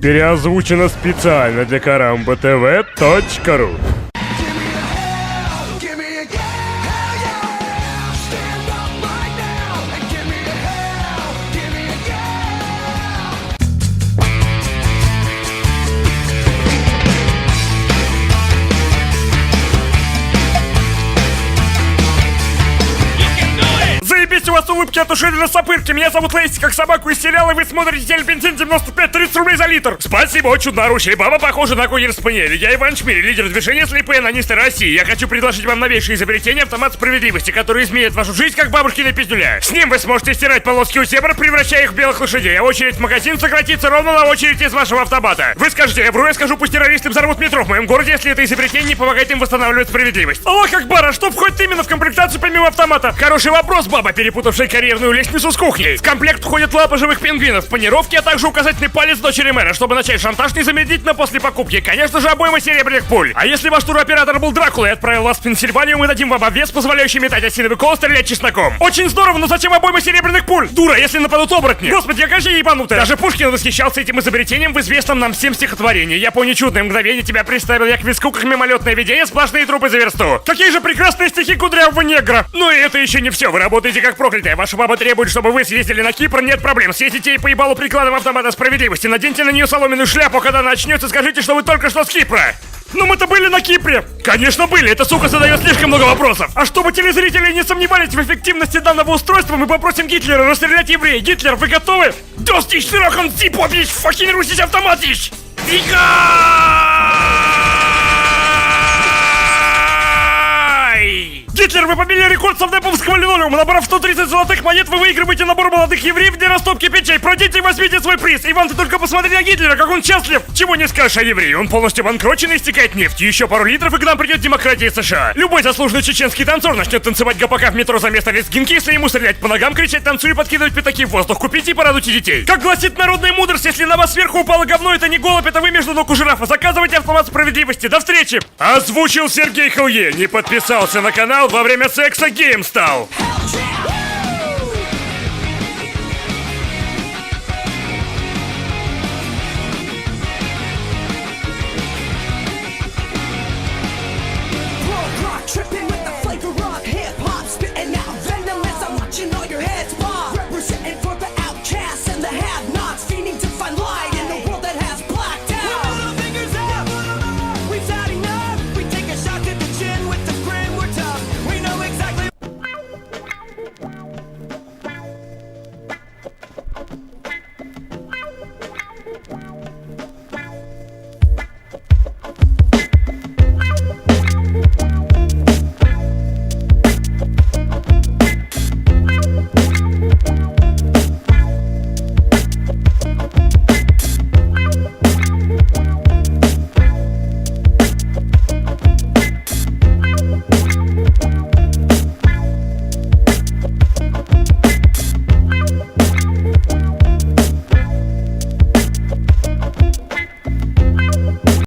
Переозвучено специально для karamba.tv.ru Ушей до сапырки. Меня зовут Лейси, как собаку из сериала, вы смотрите теле бензин 95 30 рублей за литр. Спасибо, нарушили. Баба похожа на курьер спаниеля. Я Иван Шмель, лидер движения слепые анонисты России. Я хочу предложить вам новейшее изобретение автомат справедливости, который изменит вашу жизнь, как бабушкина пиздюля. С ним вы сможете стирать полоски у зебр, превращая их в белых лошадей, а очередь в магазин сократится ровно на очередь из вашего автомата. Вы скажете, я вру, я скажу, пусть террористы взорвут метро в моем городе, если это изобретение не помогает им восстанавливать справедливость. Аллах Акбар, а что входит именно в комплектацию помимо автомата? Хороший вопрос, баба, перепутавшая карьерную лестницу с кухней. В комплект входит лапа живых пингвинов, панировки, а также указательный палец дочери мэра, чтобы начать шантаж незамедлительно после покупки. Конечно же, обойма серебряных пуль. А если ваш туроператор был Дракулой и отправил вас в Пенсильванию, мы дадим вам обвес, позволяющий метать осиновый кол, стрелять чесноком. Очень здорово, но зачем обойма серебряных пуль? Дура, если нападут оборотни. Господи, какая же ебанутая. Даже Пушкин восхищался этим изобретением в известном нам всем стихотворении. Я помню чудное мгновение, тебя представил я к виску, как мимолетное видение, сплошные трупы за версту. Какие же прекрасные стихи кудрявого негра. Ну это еще не все, вы работаете как проклятая. Ваша баба требует, чтобы вы съездили на Кипр, нет проблем. Съездите ей по ебалу прикладом автомата справедливости, наденьте на нее соломенную шляпу, когда она начнется, скажите, что вы только что с Кипра. Ну мы-то были на Кипре! Конечно были, эта сука задает слишком много вопросов. А чтобы телезрители не сомневались в эффективности данного устройства, мы попросим Гитлера расстрелять евреев. Гитлер, вы готовы? Достичь сроком типович, факин русич автоматич! Дикай! Гитлер, вы побили рекорд совдеповского линолеума. Набрав 130 золотых монет, вы выигрываете набор молодых евреев для растопки печей. Пройдите и возьмите свой приз. Иван, ты только посмотри на Гитлера, как он счастлив. Чего не скажешь о евреи. Он полностью банкрочен и истекает нефтью. Еще пару литров, и к нам придет демократия США. Любой заслуженный чеченский танцор начнет танцевать гопака в метро за место лезгинки, если ему стрелять по ногам, кричать танцуй и подкидывать пятаки в воздух. Купите и порадуйте детей. Как гласит народная мудрость, если на вас сверху упало говно, это не голубь, это вы между ног у жирафа. Заказывайте автомат справедливости. До встречи. Озвучил Сергей Хле. Не подписался на канал во время секса геем стал.